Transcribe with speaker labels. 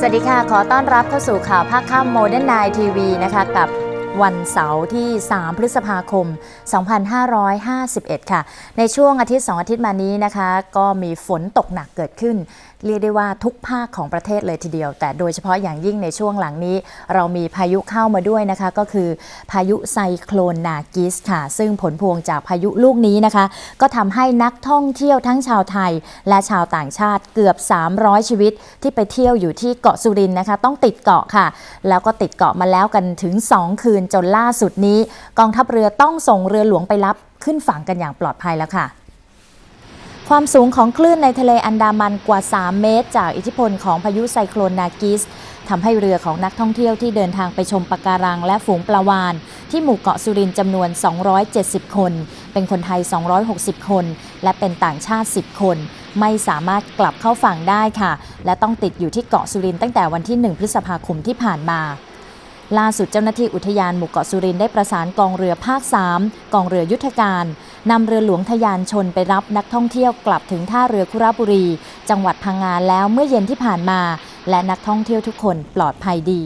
Speaker 1: สวัสดีค่ะ ขอต้อนรับเข้าสู่ข่าวภาคค่ำโมเดิร์นไนทีวีนะคะ กับ วันเสาร์ที่ 3 พฤษภาคม 2551 ค่ะ ในช่วงอาทิตย์ 2 อาทิตย์มานี้นะคะ ก็มีฝนตกหนักเกิดขึ้น เรียกได้ว่าทุกภาคของประเทศเลยทีเดียว แต่โดยเฉพาะอย่างยิ่งในช่วงหลังนี้ เรามีพายุเข้ามาด้วยนะคะ ก็คือพายุไซโคลนนากิสค่ะ ซึ่งผลพวงจากพายุลูกนี้นะคะ ก็ทำให้นักท่องเที่ยวทั้งชาวไทย และชาวต่างชาติเกือบ 300 ชีวิตที่ไปเที่ยวอยู่ที่เกาะสุรินทร์นะคะ ต้องติดเกาะค่ะ แล้วก็ติดเกาะมาแล้วกันถึง 2 คืนจนล่าสุดนี้ กองทัพเรือต้องส่งเรือหลวงไปรับขึ้นฝั่งกันอย่างปลอดภัยแล้วค่ะความสูงของคลื่นในทะเลอันดามันกว่า 3 เมตร จากอิทธิพลของพายุไซโคลนนากิสทำให้เรือของนักท่องเที่ยวที่เดินทางไปชมปะการังและฝูงปลาวาน ที่หมู่เกาะสุรินจำนวน 270 คน เป็นคนไทย 260 คน และเป็นต่างชาติ 10 คน ไม่สามารถกลับเข้าฝั่งได้ค่ะ และต้องติดอยู่ที่เกาะสุรินตั้งแต่วันที่ 1 พฤษภาคมที่ผ่านมา ล่าสุดเจ้าหน้าที่อุทยานหมู่เกาะสุรินได้ประสานกองเรือภาค 3 กองเรือยุทธการนำเรือหลวงทยานชนไปรับนักท่องเที่ยวกลับถึงท่าเรือคุระบุรี จังหวัดพังงาแล้วเมื่อเย็นที่ผ่านมา และนักท่องเที่ยวทุกคนปลอดภัยดี